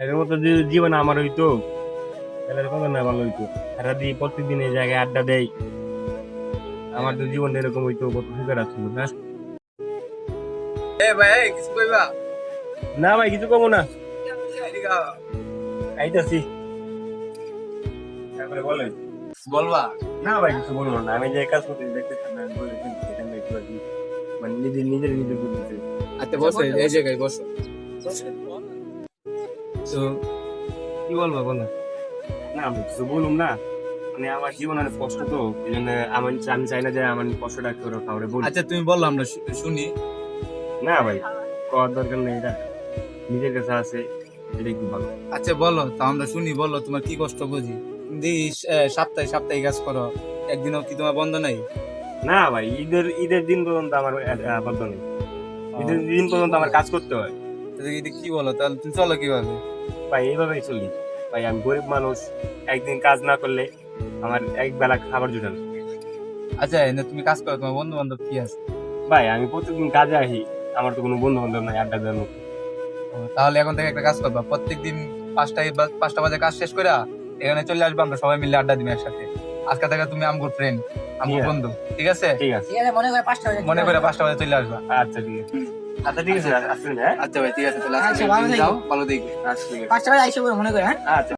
এর মতো যদি জীবন আমার হইতো তাহলে কত না ভালো হইতো সারা দিয়ে প্রত্যেকদিন এই জায়গায় আড্ডা দেয়। আমার তো জীবন এরকম হইতো কত সুখের আসছিল না এ ভাই কিছু কইবা? না ভাই কিছু কমো না। আইতাছি। তারপরে বলেন বলবা? না ভাই কিছু বলব না। আমি যে কাজ করতে দেখতে মানে নিজের নিজের নিজের আচ্ছা বসো এই জায়গায় বসো। তো কি বলব বলো? না আমি কিছু বলুম না। মানে আমার জীবন অনেক কষ্ট তো এই জন্য আমি আমি চাই না যে আমার কষ্টটা কেউ কাউরে বলি আচ্ছা তুমি বলল আমরা শুনি। না ভাই করার দরকার নেই এটা নিজের কাছে আছে এটা একটু ভালো আচ্ছা বলো তো আমরা শুনি বলো তোমার কি কষ্ট বুঝি? দি সপ্তাহে সপ্তাহে কাজ করো একদিনও কি তোমার বন্ধ নাই? না ভাই ঈদের ঈদের দিন পর্যন্ত আমার বন্ধ নেই। ঈদের দিন পর্যন্ত আমার কাজ করতে হয়। এটা কি বলো তাহলে তুমি চলো কীভাবে? ভাই এইভাবেই চলি। ভাই আমি গরিব মানুষ একদিন কাজ না করলে আমার এক বেলা খাবার জুটে না আচ্ছা এনে তুমি কাজ করো তোমার বন্ধু বান্ধব কি আছে? ভাই আমি প্রত্যেকদিন কাজে আসি আমার তো কোনো বন্ধু বান্ধব নাই আড্ডা দেওয়ার তাহলে এখন থেকে একটা কাজ করবা প্রত্যেকদিন পাঁচটায় বা- পাঁচটা বাজে কাজ শেষ করে এখানে চলে আসব আমরা সবাই মিলে আড্ডা দিবে একসাথে। আজকে থেকে তুমি আমগুর ফ্রেন্ড আমগুর বন্ধু ঠিক আছে? ঠিক আছে। ঠিক আছে মনে করে পাঁচটা বাজে মনে করে পাঁচটা বাজে চলে আসবা। আচ্ছা ঠিক আছে। আচ্ছা ঠিক আছে আসুন হ্যাঁ। আচ্ছা ভাই ঠিক আছে তাহলে আচ্ছা, ভালো থেকো। যাও ভালো থেকো আচ্ছা ঠিক আছে পাঁচটা বাজে আইসে মনে করে হ্যাঁ। আচ্ছা।